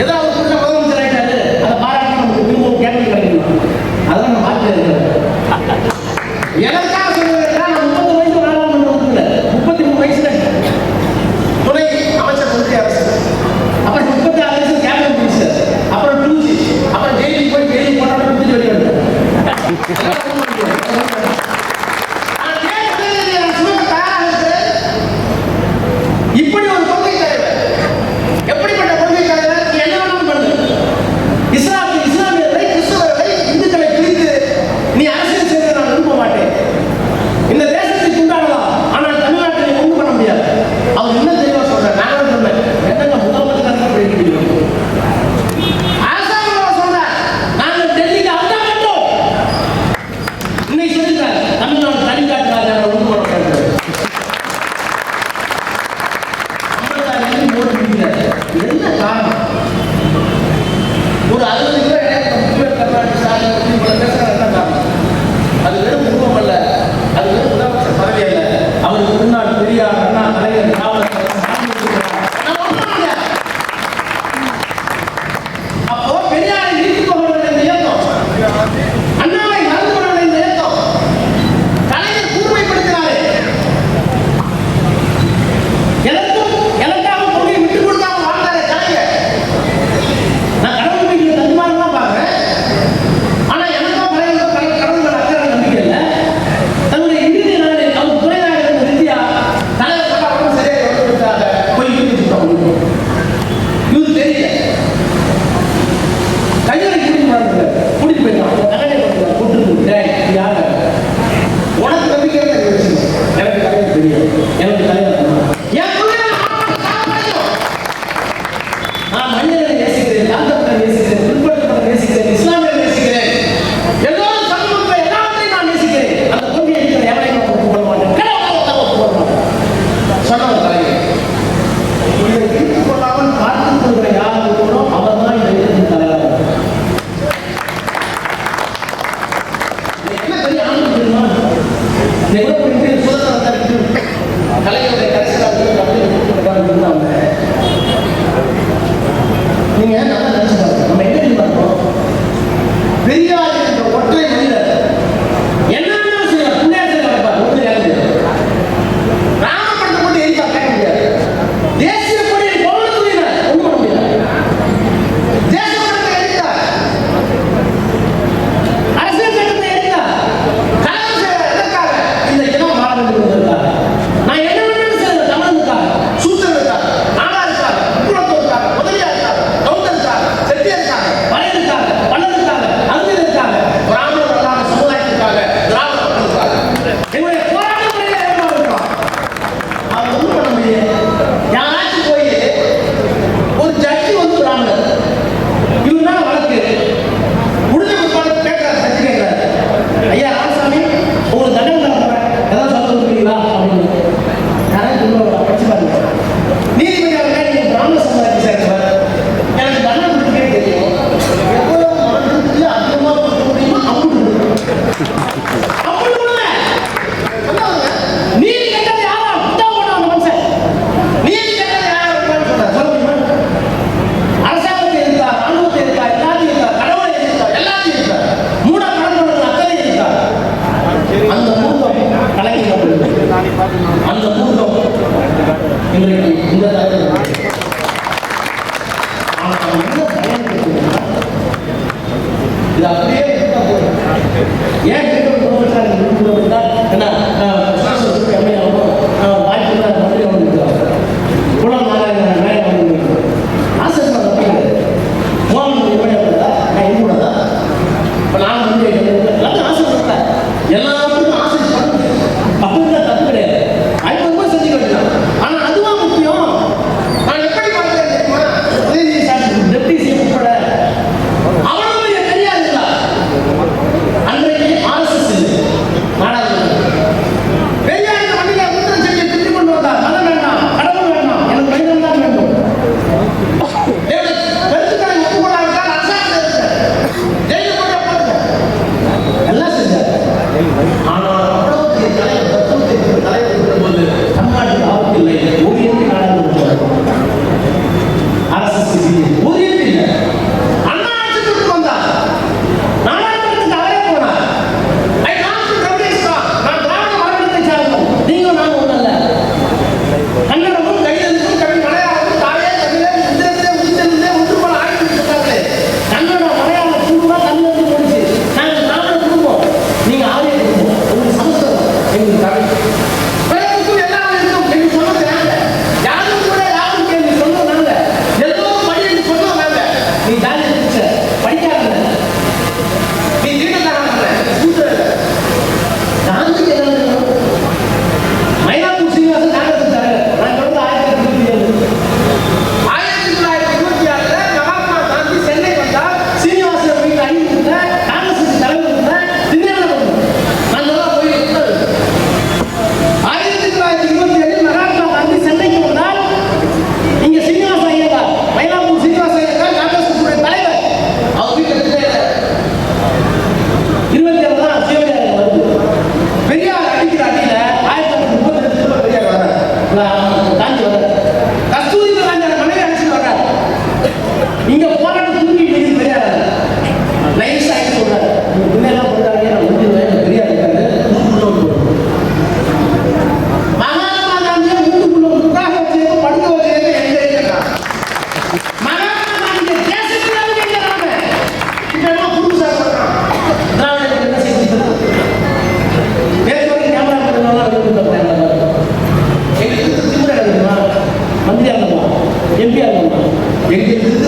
ஏதாவது புதுசாக முதலமைச்சர் ஆகிட்டாரு அதை பாராட்டி நமக்கு திரும்பவும் கிடைக்கணும் அதான் நம்ம மாற்றி இருக்கிறோம் எனக்காக சொல்லுவேன்னா முப்பது வயசு நாடாளுமன்ற முப்பத்தி மூணு வயசுல துணை அமைச்சர் மந்திரி அரசு. அப்புறம் முப்பத்தி ஆறு வயசு கேபினட் மினிஸ்டர். அப்புறம் டூ அப்புறம் ஜெயிலுக்கு போய் ஜெயிலுக்கு போனோட முடிஞ்சு வெளியே கலைஞருடைய கடைசி காலத்தில் இருந்தாங்க liberdade. உண்மையெல்லாம் போட்டாங்க நான் முடிஞ்சு பெரிய அதிகாரி மகாத்மா காந்தியை மூட்டுக்குள்ள முக்காக வச்சு படுக்க வச்சு எங்க மகாத்மா காந்திய தேசத்துக்காக கேட்கிறாங்க இப்ப என்ன புதுசா சொல்றான்? திராவிட என்ன செய்தி பேசுவாங்க கேமரா பண்ணலாம் எங்களுக்கு திமுக மந்திரி ஆகலாம் எம்பி ஆகலாம் எங்களுக்கு